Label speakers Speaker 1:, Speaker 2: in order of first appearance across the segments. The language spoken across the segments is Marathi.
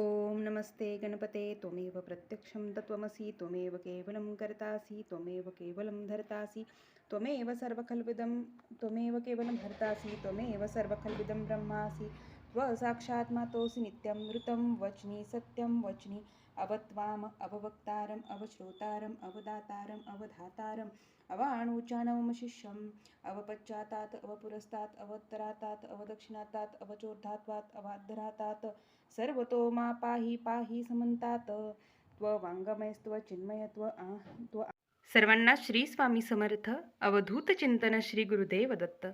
Speaker 1: ओम नमस्ते गणपते त्वमेव प्रत्यक्षं तत्त्वमसि त्वमेव केवलं कर्तासि त्वमेव केवलं धर्तासि त्वमेव सर्वखल्विदं त्वमेव केवलं धर्तासि त्वमेव सर्वखल्विदं ब्रह्मासि त्वसाक्षात् मातोऽसि नित्यं मृतं वच्नि सत्यं वच्नि अवत्वाम अववक्तारम् अवश्रोतारम् अवदातारम् अवधातारम् अवाणूचानवमशिष्यम् अवपश्चातात् अवपुरस्तात् अवत्तरातात् अवदक्षिणातात् अवचोर्धात्वात् अवाद्धरातात् सर्वतो मा पाहि पाहि समंतात त्ववाङ्गमयस्त्व चिन्मयत्व आ त्व सर्वांना श्री स्वामी समर्थ अवधूत चिंतन श्री गुरुदेव दत्त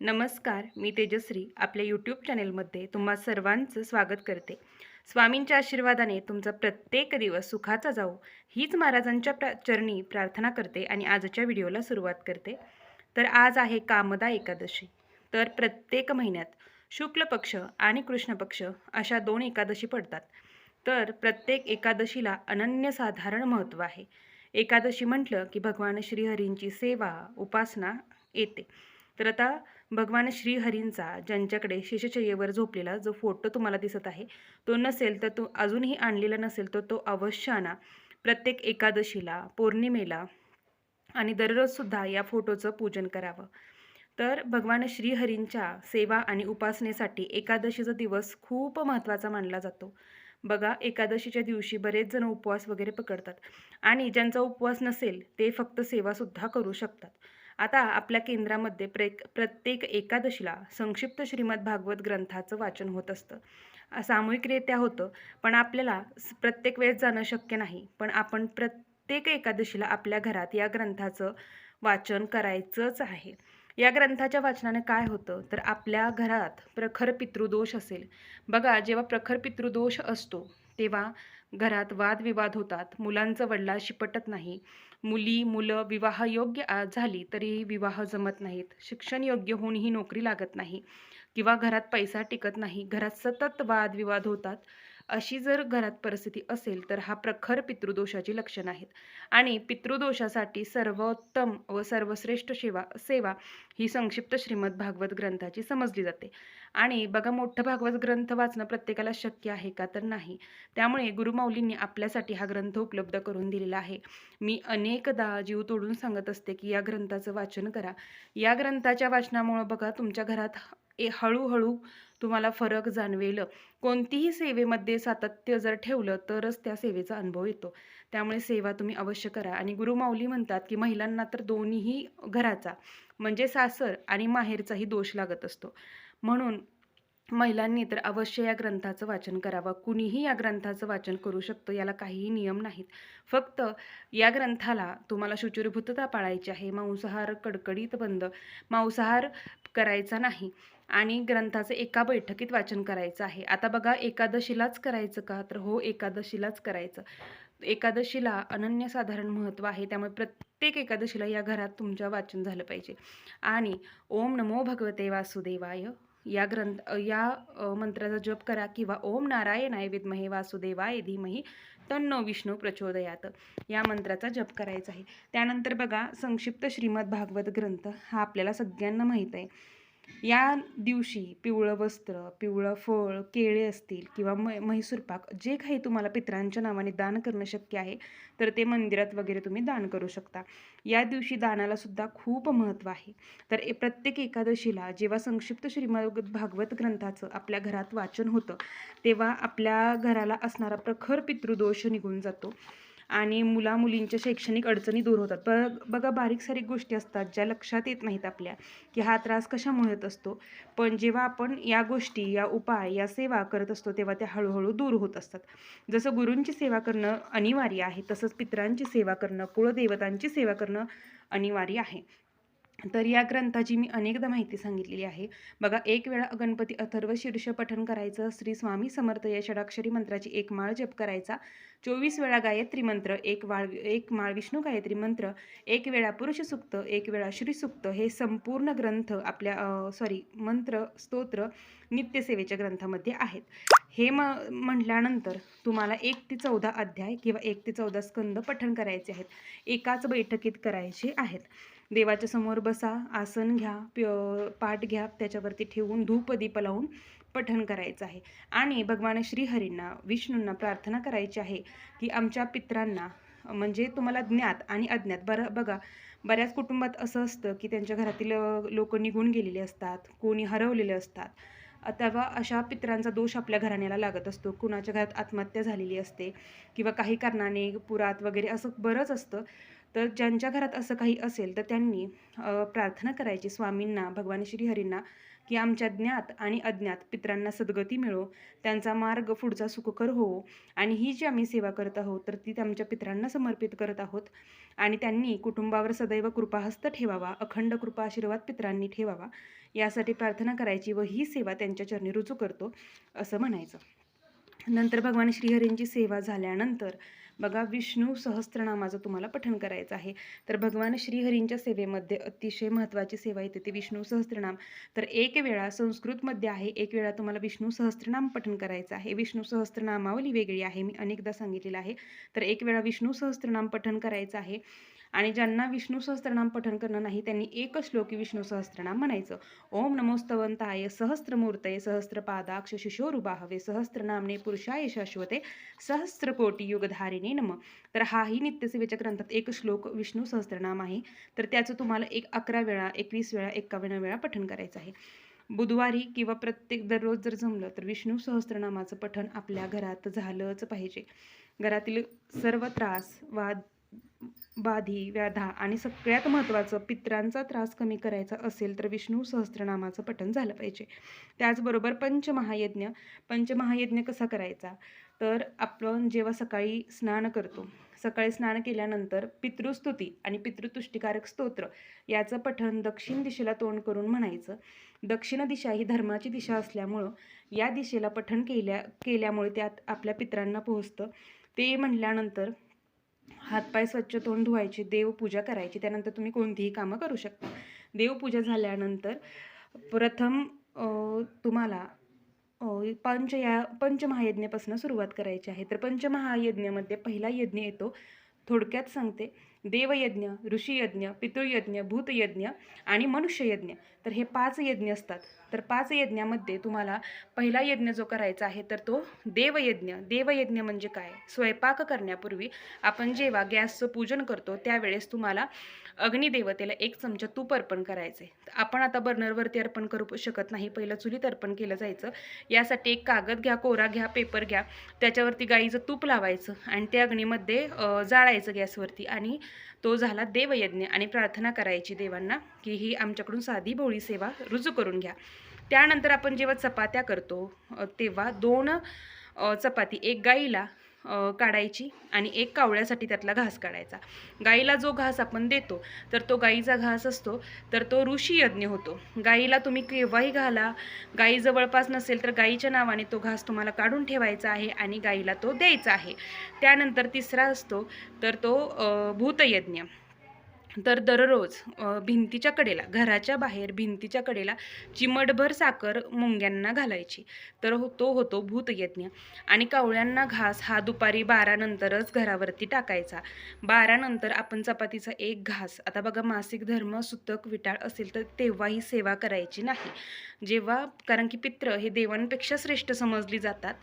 Speaker 1: नमस्कार मी तेजश्री आपल्या यूट्यूब चॅनेलमध्ये तुम्हा सर्वांचं स्वागत करते. स्वामींच्या आशीर्वादाने तुमचा प्रत्येक दिवस सुखाचा जाऊ हीच महाराजांच्या प्रा चरणी प्रार्थना करते आणि आजच्या व्हिडिओला सुरुवात करते. तर आज आहे कामदा एकादशी. तर प्रत्येक महिन्यात शुक्ल पक्ष आणि कृष्ण पक्ष अशा दोन एकादशी पडतात. तर प्रत्येक एकादशीला अनन्यसाधारण महत्त्व आहे. एकादशी म्हटलं की भगवान श्रीहरींची सेवा उपासना येते. तर आता भगवान श्रीहरींचा ज्यांच्याकडे शेषचय्येवर झोपलेला जो फोटो तुम्हाला दिसत आहे तो नसेल तर तो अजूनही आणलेला नसेल तर तो अवश्य आणा. प्रत्येक एकादशीला पौर्णिमेला आणि दररोजसुद्धा या फोटोचं पूजन करावं. तर भगवान श्रीहरींच्या सेवा आणि उपासनेसाठी एकादशीचा दिवस खूप महत्त्वाचा मानला जातो. बघा एकादशीच्या दिवशी बरेच जण उपवास वगैरे पकडतात आणि ज्यांचा उपवास नसेल ते फक्त सेवासुद्धा करू शकतात. आता आपल्या केंद्रामध्ये प्रे प्रत्येक एकादशीला संक्षिप्त श्रीमद भागवत ग्रंथाचं वाचन होत असतं. सामूहिकरित्या होतं पण आपल्याला प्रत्येक वेळेस जाणं शक्य नाही. पण आपण प्रत्येक एकादशीला आपल्या घरात या ग्रंथाचं वाचन करायचंच आहे. या ग्रंथाच्या वाचनाने काय होतं? तर आपल्या घरात प्रखर पितृदोष असेल. बघा जेव्हा प्रखर पितृदोष असतो तेव्हा घरात वादविवाद होतात. मुलांचं वडिलाशी पटत नाही. मुली मुलं विवाहयोग्य योग्य झाली तरीही विवाह जमत नाहीत. शिक्षण योग्य होऊनही नोकरी लागत नाही. किंवा घरात पैसा टिकत नाही. घरात सतत वादविवाद होतात. अशी जर घरात परिस्थिती असेल तर हा प्रखर पितृदोषाची लक्षणं आहेत. आणि पितृदोषासाठी सर्वोत्तम व सर्वश्रेष्ठ सेवा सेवा ही संक्षिप्त श्रीमद भागवत ग्रंथाची समजली जाते. आणि बघा मोठं भागवत ग्रंथ वाचणं प्रत्येकाला शक्य आहे का तर नाही. त्यामुळे गुरुमाऊलींनी आपल्यासाठी हा ग्रंथ उपलब्ध करून दिलेला आहे. मी अनेकदा जीव तोडून सांगत असते की या ग्रंथाचं वाचन करा. या ग्रंथाच्या वाचनामुळं बघा तुमच्या घरात ए हळूहळू तुम्हाला फरक जाणवेल. कोणतीही सेवेमध्ये सातत्य जर ठेवलं तरच त्या सेवेचा अनुभव येतो. त्यामुळे सेवा तुम्ही अवश्य करा. आणि गुरुमाऊली म्हणतात की महिलांना तर दोन्हीही घराचा म्हणजे सासर आणि माहेरचाही दोष लागत असतो. म्हणून महिलांनी तर अवश्य या ग्रंथाचं वाचन करावं. कुणीही या ग्रंथाचं वाचन करू शकतो याला काहीही नियम नाहीत. फक्त या ग्रंथाला तुम्हाला शुचिरभूतता पाळायची आहे. मांसाहार कडकडीत बंद. मांसाहार करायचा नाही. आणि ग्रंथाचं एका बैठकीत वाचन करायचं आहे. आता बघा एकादशीलाच करायचं का? तर हो एकादशीलाच करायचं. एकादशीला अनन्यसाधारण महत्त्व आहे. त्यामुळे प्रत्येक एकादशीला या घरात तुमच्या वाचन झालं पाहिजे. आणि ओम नमो भगवते वासुदेवाय. या ग्रंथ या मंत्राचा जप करा किंवा ओम नारायणाय विद्महे वासुदेवाय धीमही तन्नो विष्णू प्रचोदयात. या मंत्राचा जप करायचा आहे. त्यानंतर बघा संक्षिप्त श्रीमद भागवत ग्रंथ हा आपल्याला सगळ्यांना माहीत आहे. या दिवशी पिवळं वस्त्र पिवळं फळ केळे असतील किंवा मै म्हैसूर पाक जे काही तुम्हाला पितरांच्या नावाने दान करणं शक्य आहे तर ते मंदिरात वगैरे तुम्ही दान करू शकता. या दिवशी दानाला सुद्धा खूप महत्त्व आहे. तर ए प्रत्येक एकादशीला जेव्हा संक्षिप्त श्रीमद भागवत ग्रंथाचं आपल्या घरात वाचन होतं तेव्हा आपल्या घराला असणारा प्रखर पितृदोष निघून जातो. आणि मुला मुलींच्या शैक्षणिक अडचणी दूर होतात. बघ बघा बारीक सारीक गोष्टी असतात ज्या लक्षात येत नाहीत आपल्या की हा त्रास कशामुळे येत असतो. पण जेव्हा आपण या गोष्टी या उपाय या सेवा करत असतो तेव्हा त्या हळूहळू दूर होत असतात. जसं गुरूंची सेवा करणं अनिवार्य आहे तसंच पितरांची सेवा करणं कुळदेवतांची सेवा करणं अनिवार्य आहे. तर या ग्रंथाची मी अनेकदा माहिती सांगितलेली आहे. बघा एक वेळा गणपती अथर्व शीर्ष पठण करायचं श्री स्वामी समर्थ या षडाक्षरी मंत्राची एक माळ जप करायचा. चोवीस वेळा गायत्री मंत्र एक वाळ एक माळ विष्णू गायत्री मंत्र एक वेळा पुरुष सुक्त एक वेळा श्री सुक्त हे संपूर्ण ग्रंथ आपल्या सॉरी मंत्र स्तोत्र नित्यसेवेच्या ग्रंथामध्ये आहेत. हे म म्हटल्यानंतर तुम्हाला एक ते चौदा अध्याय किंवा एक ते चौदा स्कंद पठण करायचे आहेत. एकाच बैठकीत करायचे आहेत. देवाच्या समोर बसा आसन घ्या प्य पाठ घ्या त्याच्यावरती ठेवून धूप दीप लावून पठण करायचं आहे. आणि भगवान श्रीहरींना विष्णूंना प्रार्थना करायची आहे की आमच्या पित्रांना म्हणजे तुम्हाला ज्ञात आणि अज्ञात बरं बघा बऱ्याच कुटुंबात असं असतं की त्यांच्या घरातील लोक निघून गेलेले असतात कोणी हरवलेले असतात. तेव्हा अशा पित्रांचा दोष आपल्या घराण्याला लागत असतो. कुणाच्या घरात आत्महत्या झालेली असते किंवा काही कारणाने पुरात वगैरे असं बरंच असतं. तर ज्यांच्या घरात असं काही असेल तर त्यांनी प्रार्थना करायची स्वामींना भगवान श्रीहरींना की आमच्या ज्ञात आणि अज्ञात पित्रांना सद्गती मिळो त्यांचा मार्ग पुढचा सुखकर हो आणि ही जी आम्ही सेवा करत आहोत तर ती आमच्या पित्रांना समर्पित करत आहोत. आणि त्यांनी कुटुंबावर सदैव कृपाहस्त ठेवावा अखंड कृपा आशीर्वाद पित्रांनी ठेवावा. यासाठी प्रार्थना करायची व ही सेवा त्यांच्या चरणी रुजू करतो असं म्हणायचं. नंतर भगवान श्रीहरींची सेवा झाल्यानंतर बघा विष्णू सहस्त्रनामाचं तुम्हाला पठण करायचं आहे. तर भगवान श्रीहरींच्या सेवेमध्ये अतिशय महत्त्वाची सेवा येते ती विष्णू सहस्त्रनाम. तर एक वेळा संस्कृतमध्ये आहे एक वेळा तुम्हाला विष्णू सहस्त्रनाम पठण करायचं आहे. विष्णू सहस्त्रनामावली वेगळी आहे मी अनेकदा सांगितलेलं आहे. तर एक वेळा विष्णू सहस्त्रनाम पठण करायचं आहे. आणि ज्यांना विष्णू सहस्त्रनाम पठन करणं नाही त्यांनी एकच श्लोकी विष्णू सहस्त्रनाम म्हणायचं. ओम नमोस्तवंताय सहस्त्रमूर्तये सहस्त्रपादाक्ष शिशोरुबाहवे सहस्त्रनामने पुरुषाय शाश्वते सहस्त्रकोटी युगधारिणे नम. तर हाही नित्यसेवेच्या ग्रंथात एक श्लोक विष्णू सहस्त्रनाम आहे. तर त्याचं तुम्हाला एक अकरा वेळा एकवीस वेळा एक्कावन्न वेळा पठन करायचं आहे. बुधवारी किंवा प्रत्येक दररोज जर जमलं तर विष्णू सहस्त्रनामाचं पठण आपल्या घरात झालंच पाहिजे. घरातील सर्व त्रास वाद बाधी व्याधा आणि सगळ्यात महत्त्वाचं पित्रांचा त्रास कमी करायचा असेल तर विष्णू सहस्त्रनामाचं पठण झालं पाहिजे. त्याचबरोबर पंचमहायज्ञ. पंचमहायज्ञ कसा करायचा? तर आपण जेव्हा सकाळी स्नान करतो सकाळी स्नान केल्यानंतर पितृस्तुती आणि पितृतुष्टिकारक स्तोत्र याचं पठण दक्षिण दिशेला तोंड करून म्हणायचं. दक्षिण दिशा ही धर्माची दिशा असल्यामुळं या दिशेला पठण केल्या केल्यामुळे त्यात आपल्या पित्रांना पोहोचतं. ते म्हणल्यानंतर हातपाय स्वच्छ तोंड धुवायचे देवपूजा करायची त्यानंतर तुम्ही कोणतीही कामं करू शकता. देवपूजा झाल्यानंतर प्रथम तुम्हाला पंच या पंचमहायज्ञापासून सुरुवात करायची आहे. तर पंचमहायज्ञामध्ये पहिला यज्ञ येतो थोडक्यात सांगते. देवयज्ञ ऋषीयज्ञ पितृयज्ञ भूतयज्ञ आणि मनुष्ययज्ञ. तर हे पाच यज्ञ असतात. तर पाच यज्ञामध्ये तुम्हाला पहिला यज्ञ जो करायचा आहे तर तो देवयज्ञ. देवयज्ञ म्हणजे काय? स्वयंपाक करण्यापूर्वी आपण जेव्हा गॅसचं पूजन करतो त्यावेळेस तुम्हाला अग्निदेवतेला एक चमचा तूप अर्पण करायचे आपण आता बर्नरवरती अर्पण करू शकत नाही. पहिलं चुलीत अर्पण केलं जायचं. यासाठी एक कागद घ्या कोरा घ्या पेपर घ्या. त्याच्यावरती गाईचं तूप लावायचं आणि ते अग्नीमध्ये जाळायचं गॅसवरती आणि तो झाला देवयज्ञ आणि प्रार्थना करायची देवांना की ही आमच्याकडून साधी भोळी सेवा रुजू करून घ्या. त्यानंतर आपण जेव्हा चपात्या करतो तेव्हा दोन चपाती एक गाईला काढायची आणि एक कावळ्यासाठी त्यातला घास काढायचा. गाईला जो घास आपण देतो तर तो गाईचा घास असतो तर तो ऋषी यज्ञ होतो. गाईला तुम्ही केव्हाही घाला गाई जवळपास नसेल तर गाईच्या नावाने तो घास तुम्हाला काढून ठेवायचा आहे आणि गाईला तो द्यायचा आहे. त्यानंतर तिसरा असतो तर तो भूतयज्ञ. तर दररोज भिंतीच्या कडेला घराच्या बाहेर भिंतीच्या कडेला चिमटभर साखर मुंग्यांना घालायची. तर हो तो होतो भूतयज्ञ. आणि कावळ्यांना घास हा दुपारी बारानंतरच घरावरती टाकायचा. बारानंतर आपण चपातीचा एक घास आता बघा मासिक धर्म सुतक विटाळ असेल तर तेव्हाही सेवा करायची नाही. जेव्हा कारण की पित्र हे देवांपेक्षा श्रेष्ठ समजली जातात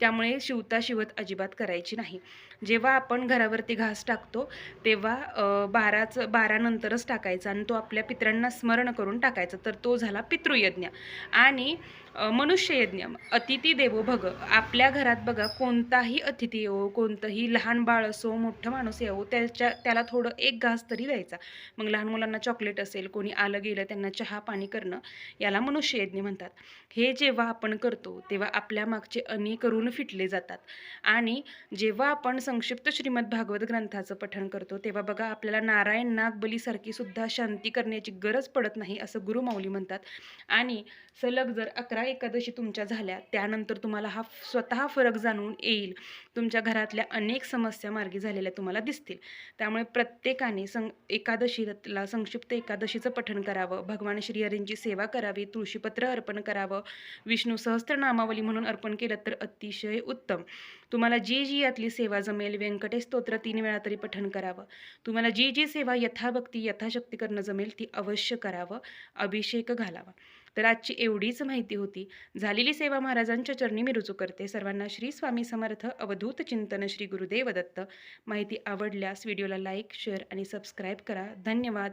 Speaker 1: त्यामुळे शिवता शिवत अजिबात करायची नाही. जेव्हा आपण घरावरती घास टाकतो तेव्हा बाराचं बा बारानंतरच टाकायचा आणि तो आपल्या पित्रांना स्मरण करून टाकायचा. तर तो झाला पितृयज्ञ. आणि मनुष्ययज्ञ अतिथी देवो भग. आपल्या घरात बघा कोणताही अतिथी येवो कोणतंही लहान बाळ असो मोठं माणूस येवो त्याच्या त्याला थोडं एक घास तरी द्यायचा. मग लहान मुलांना चॉकलेट असेल कोणी आलं गेलं त्यांना चहा पाणी करणं याला मनुष्ययज्ञ म्हणतात. हे जेव्हा आपण करतो तेव्हा आपल्या मागचे अनेक ऋण फिटले जातात. आणि जेव्हा आपण संक्षिप्त श्रीमद भागवत ग्रंथाचं पठण करतो तेव्हा बघा आपल्याला नारायण नागबलीसारखी सुद्धा शांती करण्याची गरज पडत नाही असं गुरुमाऊली म्हणतात. आणि सलग जर अकरा एकादशी तुमच्या झाल्या त्यानंतर तुम्हाला हा स्वतः फरक जाणून येईल. तुमच्या घरातल्या अनेक समस्या मार्गी झालेल्या तुम्हाला दिसतील. त्यामुळे प्रत्येकाने सं एकादशीला संक्षिप्त एकादशीचं पठण करावं. भगवान श्रीहरींची सेवा करावी तुळशीपत्र अर्पण करावं. विष्णू सहस्त्र नामावली म्हणून अर्पण केलं तर अतिशय उत्तम. तुम्हाला जी जी यातली सेवा जमेल व्यंकटेश स्तोत्र तीन वेळा तरी पठण करावं. तुम्हाला जी जी सेवा यथाभक्ती यथाशक्ती करणं जमेल ती अवश्य करावं. अभिषेक घालावा. तर आजची एवढीच माहिती होती. झालेली सेवा महाराजांच्या चरणी मी रुजू करते. सर्वांना श्री स्वामी समर्थ अवधूत चिंतन श्री गुरुदेव दत्त. माहिती आवडल्यास व्हिडिओला लाईक शेअर आणि सबस्क्राईब करा. धन्यवाद.